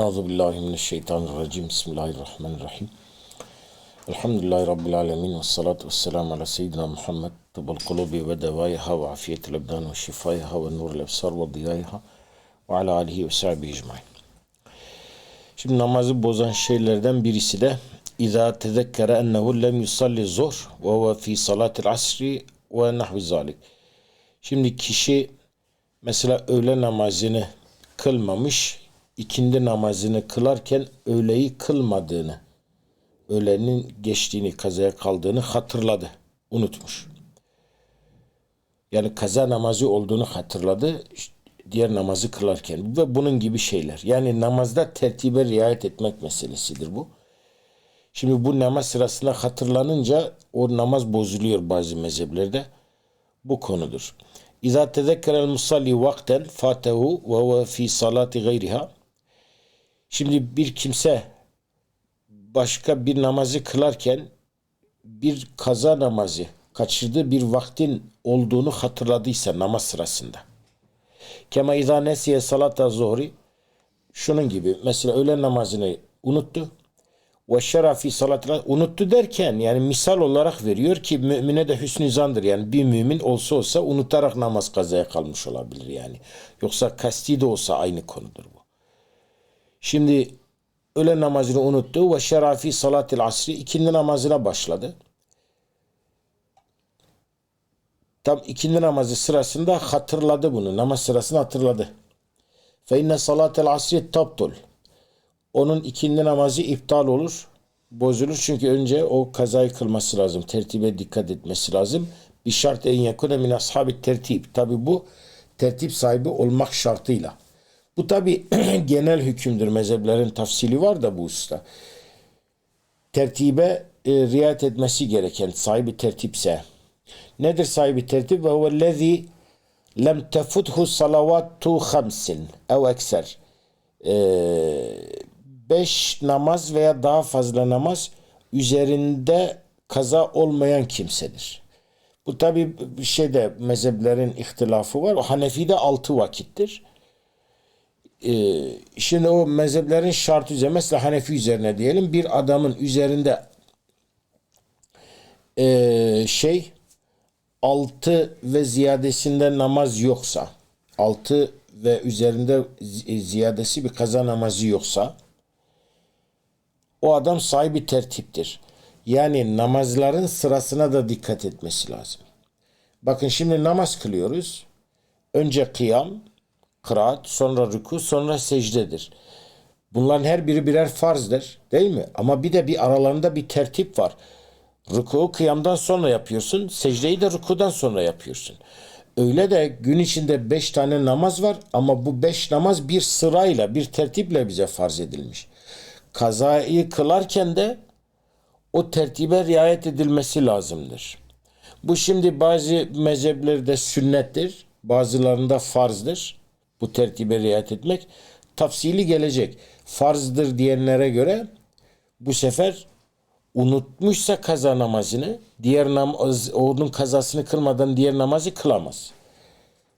Euzu billahi mineşşeytanirracim. Bismillahirrahmanirrahim. Elhamdülillahi rabbil alamin ve salatu vesselam ala seyyidina Muhammed tıbbul kulubi ve devaiha ve afiyetil ebdan ve şifaiha ve nurul ebsar ve diyaiha ve ala alihi ve sahbihi ecmaîn. Şimdi namazı bozan şeylerden birisi de İza tezekkere ennehu lem yusalli zuhr ve huve fi salatil asri ve. Şimdi kişi mesela öğle namazını kılmamış, ikindi namazını kılarken öğleyi kılmadığını, öğlenin geçtiğini, kazaya kaldığını hatırladı, unutmuş. Yani kaza namazı olduğunu hatırladı diğer namazı kılarken ve bunun gibi şeyler. Yani namazda tertibe riayet etmek meselesidir bu. Şimdi bu namaz sırasında hatırlanınca o namaz bozuluyor bazı mezheplerde. Bu konudur. İza tezekkerel musalli vakten fatehu ve huve fi salati gayriha. Şimdi bir kimse başka bir namazı kılarken bir kaza namazı kaçırdığı bir vaktin olduğunu hatırladıysa namaz sırasında. Kema izâ nesiye salata zuhri şunun gibi mesela öğlen namazını unuttu ve şerafi salatla unuttu derken yani misal olarak veriyor ki mümine de hüsnü zandır. Yani bir mümin olsa olsa unutarak namaz kazaya kalmış olabilir yani. Yoksa kasti de olsa aynı konudur bu. Şimdi öğle namazını unuttu ve şerafi salatil asri ikindi namazına başladı. Tam ikindi namazı sırasında hatırladı bunu. Namaz sırasını hatırladı. Fe inne salatel asri tabtul onun ikindi namazı iptal olur, bozulur. Çünkü önce o kazayı kılması lazım. Tertibe dikkat etmesi lazım. Bir şart en yakune min ashabi tertip. Tabi bu tertip sahibi olmak şartıyla. Bu tabi genel hükümdür. Mezheplerin tafsili var da bu usta. Tertibe e, riayet etmesi gereken sahibi tertipse. Nedir sahibi tertip? Ve huvellezî lem tefuthu salavatu hamsin ev ekser. Eee beş namaz veya daha fazla namaz üzerinde kaza olmayan kimsedir. Bu tabi bir şeyde mezheplerin ihtilafı var. Hanefi'de altı vakittir. Ee, şimdi o mezheplerin şartı üzerine mesela Hanefi üzerine diyelim bir adamın üzerinde e, şey altı ve ziyadesinde namaz yoksa altı ve üzerinde ziyadesi bir kaza namazı yoksa o adam sahibi tertiptir. Yani namazların sırasına da dikkat etmesi lazım. Bakın şimdi namaz kılıyoruz. Önce kıyam, kıraat, sonra ruku, sonra secdedir. Bunların her biri birer farzdır değil mi? Ama bir de bir aralarında bir tertip var. Ruku kıyamdan sonra yapıyorsun, secdeyi de rukudan sonra yapıyorsun. Öyle de gün içinde beş tane namaz var ama bu beş namaz bir sırayla, bir tertiple bize farz edilmiş kazayı kılarken de o tertibe riayet edilmesi lazımdır. Bu şimdi bazı mezheplerde sünnettir, bazılarında farzdır. Bu tertibe riayet etmek tafsili gelecek. Farzdır diyenlere göre bu sefer unutmuşsa kaza namazını, diğer namaz, onun kazasını kılmadan diğer namazı kılamaz.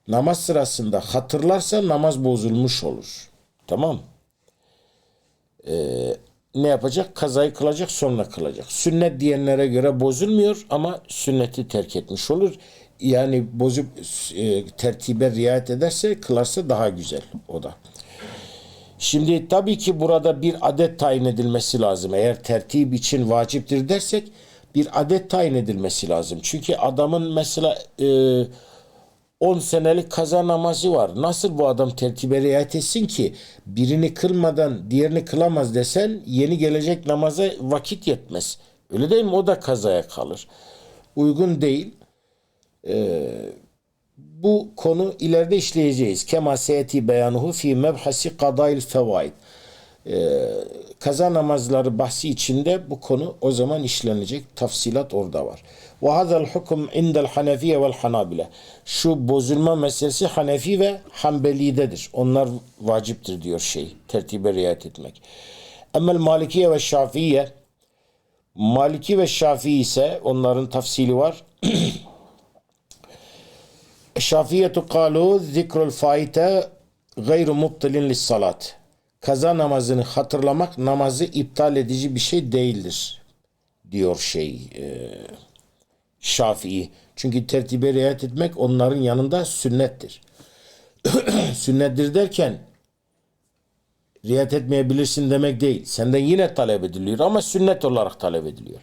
Namaz sırasında hatırlarsa namaz bozulmuş olur. Tamam e, ne yapacak? Kazayı kılacak sonra kılacak. Sünnet diyenlere göre bozulmuyor ama sünneti terk etmiş olur. Yani bozup e, tertibe riayet ederse kılarsa daha güzel o da. Şimdi tabii ki burada bir adet tayin edilmesi lazım. Eğer tertip için vaciptir dersek bir adet tayin edilmesi lazım. Çünkü adamın mesela e, 10 senelik kaza namazı var. Nasıl bu adam tertibe riayet etsin ki birini kılmadan diğerini kılamaz desen yeni gelecek namaza vakit yetmez. Öyle değil mi? O da kazaya kalır. Uygun değil. Ee, bu konu ileride işleyeceğiz. Kema seyeti beyanuhu fi mebhasi kadail fevaid. Ee, kaza namazları bahsi içinde bu konu o zaman işlenecek. Tafsilat orada var. Ve hazel hukum indel hanefiye vel hanabile. Şu bozulma meselesi Hanefi ve Hanbeli'dedir. Onlar vaciptir diyor şey. Tertibe riayet etmek. Emmel Malikiye ve Şafiiye Maliki ve Şafii ise onların tafsili var. Şafiyetu kalu zikrul faite gayru mubtilin lis salat. kaza namazını hatırlamak namazı iptal edici bir şey değildir diyor şey e, Şafii. Çünkü tertibe riayet etmek onların yanında sünnettir. sünnettir derken riayet etmeyebilirsin demek değil. Senden yine talep ediliyor ama sünnet olarak talep ediliyor.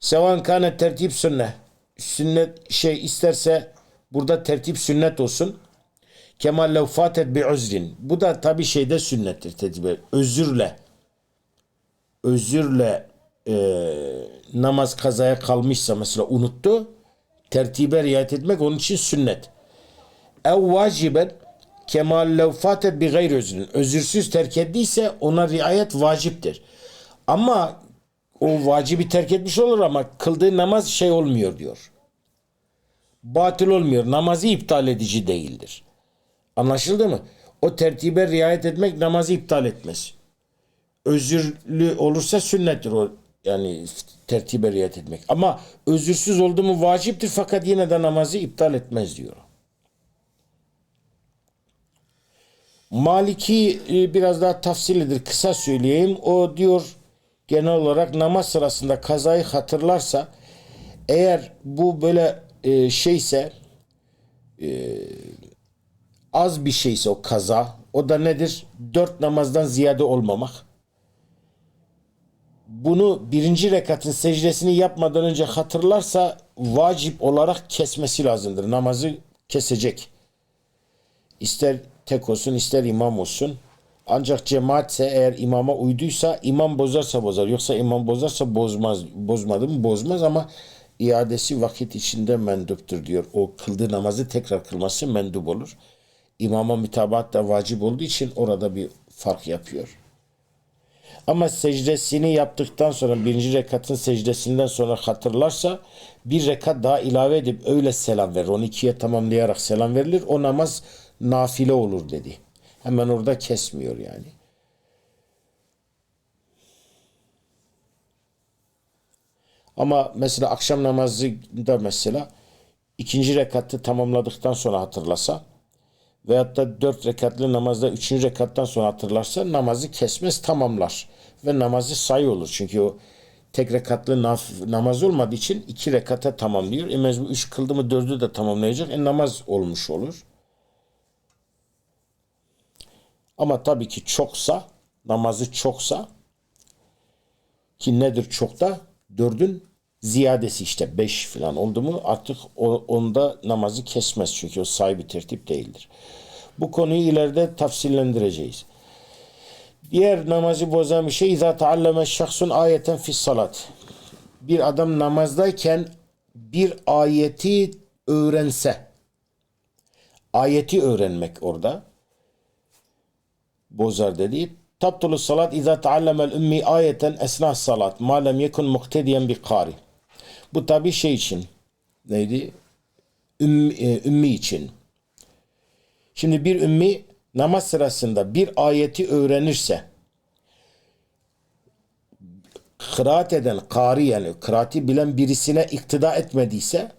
Sevan kane tertip sünnet. Sünnet şey isterse burada tertip sünnet olsun. Kemal lev fatet bi uzrin. Bu da tabi şeyde sünnettir tertibe. Özürle. Özürle e, namaz kazaya kalmışsa mesela unuttu. Tertibe riayet etmek onun için sünnet. Ev vaciben kemal lev fatet bi gayr özrün. Özürsüz terk ettiyse ona riayet vaciptir. Ama o vacibi terk etmiş olur ama kıldığı namaz şey olmuyor diyor. Batıl olmuyor. Namazı iptal edici değildir. Anlaşıldı mı? O tertibe riayet etmek namazı iptal etmez. Özürlü olursa sünnettir o yani tertibe riayet etmek. Ama özürsüz oldu mu vaciptir fakat yine de namazı iptal etmez diyor. Maliki e, biraz daha tafsilidir. Kısa söyleyeyim. O diyor genel olarak namaz sırasında kazayı hatırlarsa eğer bu böyle e, şeyse e, az bir şeyse o kaza o da nedir? Dört namazdan ziyade olmamak. Bunu birinci rekatın secdesini yapmadan önce hatırlarsa vacip olarak kesmesi lazımdır. Namazı kesecek. İster tek olsun ister imam olsun. Ancak cemaatse eğer imama uyduysa imam bozarsa bozar. Yoksa imam bozarsa bozmaz. Bozmadı mı bozmaz ama iadesi vakit içinde menduptur diyor. O kıldığı namazı tekrar kılması mendup olur. İmama mütabaat da vacip olduğu için orada bir fark yapıyor. Ama secdesini yaptıktan sonra birinci rekatın secdesinden sonra hatırlarsa bir rekat daha ilave edip öyle selam verir. 12'ye tamamlayarak selam verilir. O namaz nafile olur dedi. Hemen orada kesmiyor yani. Ama mesela akşam namazında mesela ikinci rekatı tamamladıktan sonra hatırlasa veyahut da dört rekatlı namazda üçüncü rekattan sonra hatırlarsa namazı kesmez tamamlar. Ve namazı sayı olur. Çünkü o tek rekatlı naf- namaz olmadığı için iki rekata tamamlıyor. E mecbur üç kıldı mı dördü de tamamlayacak. E namaz olmuş olur. Ama tabii ki çoksa, namazı çoksa ki nedir çok da? dördün ziyadesi işte beş falan oldu mu artık onda namazı kesmez çünkü o sahibi tertip değildir. Bu konuyu ileride tafsillendireceğiz. Diğer namazı bozan bir şey izâ taalleme şahsun ayeten fis salat. Bir adam namazdayken bir ayeti öğrense ayeti öğrenmek orada bozar dediği Tabtulu salat اِذَا تَعَلَّمَ الْاُمِّي ayeten esnah salat ma lem yekun muktediyen bi kari. Bu tabi şey için neydi? Ümmi, e, ümmi için. Şimdi bir ümmi namaz sırasında bir ayeti öğrenirse kıraat eden kari yani kıraati bilen birisine iktida etmediyse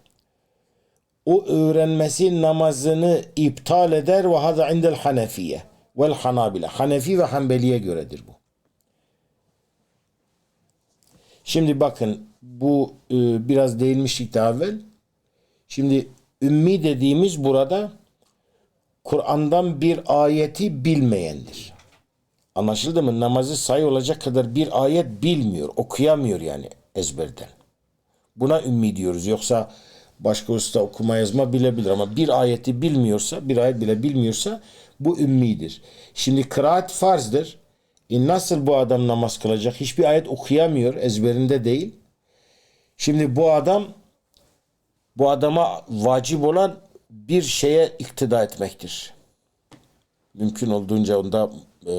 o öğrenmesi namazını iptal eder ve hada indel hanefiye vel hanabile. Hanefi ve Hanbeli'ye göredir bu. Şimdi bakın bu e, biraz değinmiştik daha evvel. Şimdi ümmi dediğimiz burada Kur'an'dan bir ayeti bilmeyendir. Anlaşıldı mı? Namazı sayı olacak kadar bir ayet bilmiyor, okuyamıyor yani ezberden. Buna ümmi diyoruz. Yoksa başka usta okuma yazma bilebilir ama bir ayeti bilmiyorsa, bir ayet bile bilmiyorsa bu ümmidir. Şimdi kıraat farzdır. E nasıl bu adam namaz kılacak? Hiçbir ayet okuyamıyor, ezberinde değil. Şimdi bu adam bu adama vacip olan bir şeye iktida etmektir. Mümkün olduğunca onda e,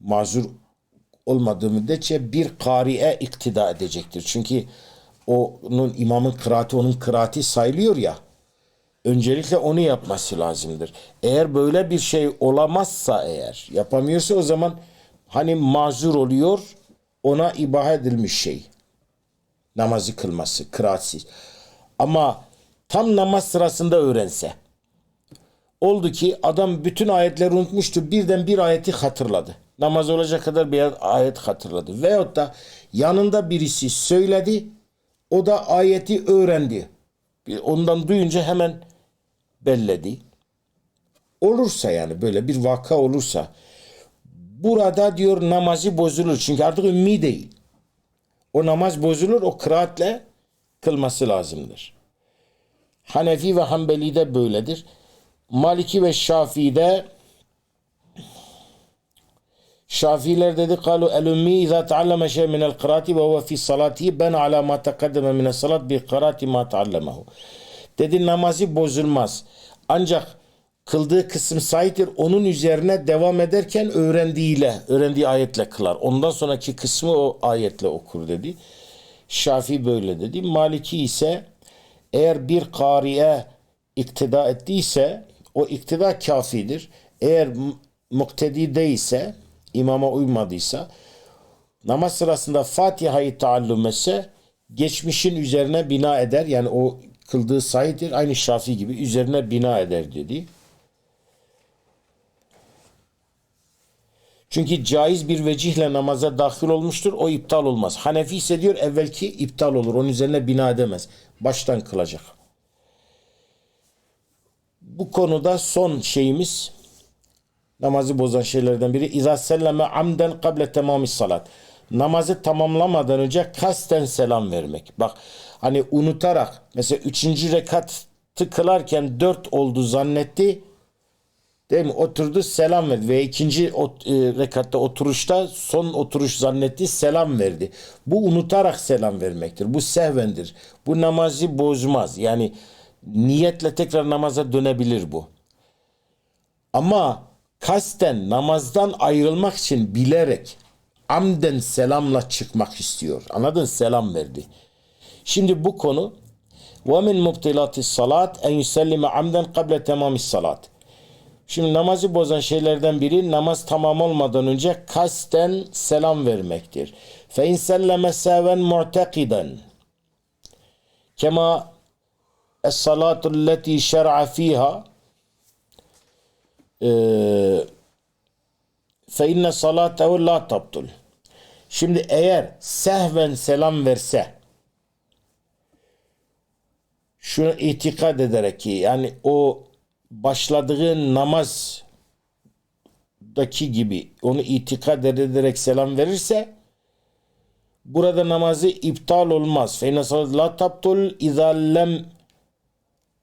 mazur olmadığı müddetçe bir kariye iktida edecektir. Çünkü onun imamın kıraati onun kıraati sayılıyor ya. Öncelikle onu yapması lazımdır. Eğer böyle bir şey olamazsa eğer yapamıyorsa o zaman hani mazur oluyor ona ibaha edilmiş şey. Namazı kılması kıraatsiz. Ama tam namaz sırasında öğrense Oldu ki adam bütün ayetleri unutmuştu. Birden bir ayeti hatırladı. Namaz olacak kadar bir ayet hatırladı. Veyahut da yanında birisi söyledi. O da ayeti öğrendi. Ondan duyunca hemen belledi. Olursa yani böyle bir vaka olursa burada diyor namazı bozulur. Çünkü artık ümmi değil. O namaz bozulur o kıraatle kılması lazımdır. Hanefi ve Hanbeli de böyledir. Maliki ve Şafii'de Şafiiler dedi kalu el ümmi izâ tealleme şey minel kıraati ve huve fi salatihi ben ala ma teqaddeme minel salat bi kıraati ma teallemehu. Dedi namazı bozulmaz. Ancak kıldığı kısım sahiptir. Onun üzerine devam ederken öğrendiğiyle, öğrendiği ayetle kılar. Ondan sonraki kısmı o ayetle okur dedi. Şafii böyle dedi. Maliki ise eğer bir kariye iktida ettiyse o iktida kafidir. Eğer muktedi değilse, imama uymadıysa namaz sırasında Fatiha'yı taallüm etse geçmişin üzerine bina eder. Yani o kıldığı sayıdır. Aynı Şafii gibi üzerine bina eder dedi. Çünkü caiz bir vecihle namaza dahil olmuştur. O iptal olmaz. Hanefi ise diyor evvelki iptal olur. Onun üzerine bina edemez. Baştan kılacak. Bu konuda son şeyimiz namazı bozan şeylerden biri. İza selleme amden kable temamis salat. Namazı tamamlamadan önce kasten selam vermek. Bak hani unutarak mesela üçüncü rekatı kılarken dört oldu zannetti. Değil mi? Oturdu selam verdi ve ikinci ot, e, rekatta oturuşta son oturuş zannetti selam verdi. Bu unutarak selam vermektir. Bu sehvendir. Bu namazı bozmaz. Yani niyetle tekrar namaza dönebilir bu. Ama kasten namazdan ayrılmak için bilerek amden selamla çıkmak istiyor. Anladın? Selam verdi. Şimdi bu konu min mubtilatis salat en yusellime amden kable temamis salat. Şimdi namazı bozan şeylerden biri namaz tamam olmadan önce kasten selam vermektir. Fe in selleme seven mu'tekiden kema es-salatu allati şer'a fe inne salatehu la tabtul. Şimdi eğer sehven selam verse şunu itikad ederek ki yani o başladığı namazdaki gibi onu itikad ederek selam verirse burada namazı iptal olmaz. Fe la tabtul izâ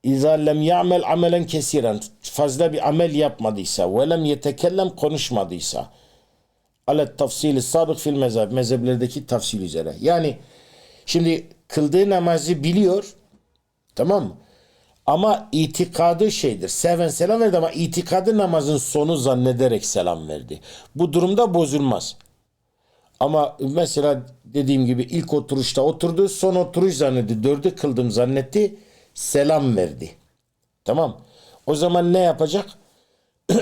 izâ lem ya'mel amelen kesiren fazla bir amel yapmadıysa lem yetekellem konuşmadıysa alet tafsili sabık fil mezheb mezheplerdeki tafsil üzere. Yani şimdi kıldığı namazı biliyor tamam mı? Ama itikadı şeydir. Seven selam verdi ama itikadı namazın sonu zannederek selam verdi. Bu durumda bozulmaz. Ama mesela dediğim gibi ilk oturuşta oturdu, son oturuş zannetti. Dördü kıldım zannetti, selam verdi. Tamam. O zaman ne yapacak?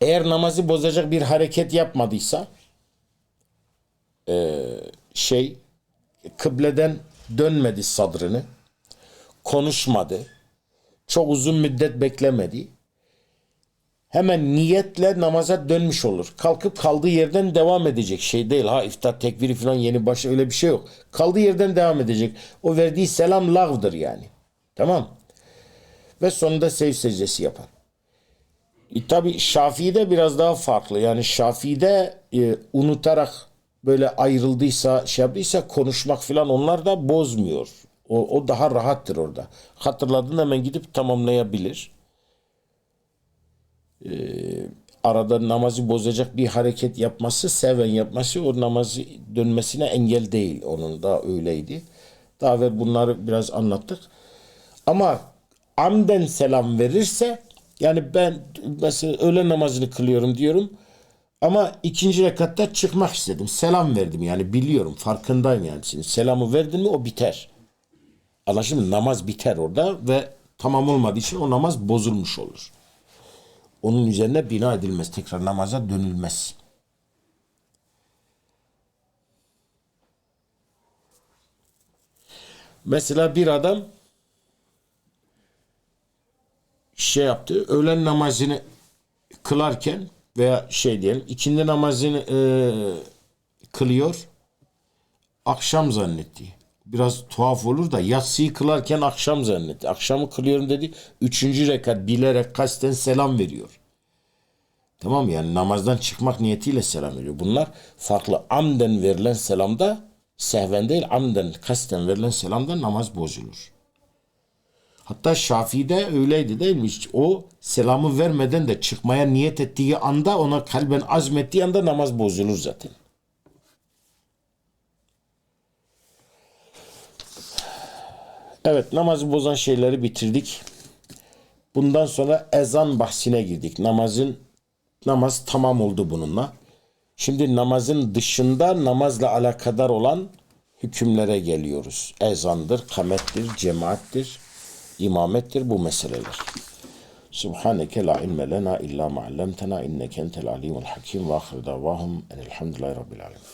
Eğer namazı bozacak bir hareket yapmadıysa şey kıbleden dönmedi sadrını konuşmadı. Çok uzun müddet beklemedi. Hemen niyetle namaza dönmüş olur. Kalkıp kaldığı yerden devam edecek şey değil. Ha iftar tekbiri falan yeni başı öyle bir şey yok. Kaldığı yerden devam edecek. O verdiği selam lağvdır yani. Tamam. Ve sonunda sev secdesi yapar. E, Tabi Şafii'de biraz daha farklı. Yani Şafii'de e, unutarak böyle ayrıldıysa şey yaptıysa konuşmak falan onlar da bozmuyor. O, o daha rahattır orada. Hatırladığında hemen gidip tamamlayabilir. Ee, arada namazı bozacak bir hareket yapması, seven yapması o namazı dönmesine engel değil. Onun da öyleydi. Daha evvel bunları biraz anlattık. Ama amden selam verirse yani ben mesela öğle namazını kılıyorum diyorum. Ama ikinci rekatta çıkmak istedim. Selam verdim yani biliyorum farkındayım yani. Şimdi selamı verdin mi o biter. Anlaşıldı mı? Namaz biter orada ve tamam olmadığı için o namaz bozulmuş olur. Onun üzerine bina edilmez. Tekrar namaza dönülmez. Mesela bir adam şey yaptı. Öğlen namazını kılarken veya şey diyelim ikindi namazını e, kılıyor. Akşam zannetti. Biraz tuhaf olur da yatsıyı kılarken akşam zannetti. Akşamı kılıyorum dedi. Üçüncü rekat bilerek kasten selam veriyor. Tamam? Yani namazdan çıkmak niyetiyle selam veriyor. Bunlar farklı. Amden verilen selamda sehven değil amden kasten verilen selamda namaz bozulur. Hatta Şafii'de öyleydi değil mi? O selamı vermeden de çıkmaya niyet ettiği anda ona kalben azmettiği anda namaz bozulur zaten. Evet namazı bozan şeyleri bitirdik. Bundan sonra ezan bahsine girdik. Namazın namaz tamam oldu bununla. Şimdi namazın dışında namazla alakadar olan hükümlere geliyoruz. Ezandır, kamettir, cemaattir, imamettir bu meseleler. Subhaneke la ilme lena illa ma allamtena inneke entel alimul hakim ve ahir davahum enelhamdülillahi rabbil alemin.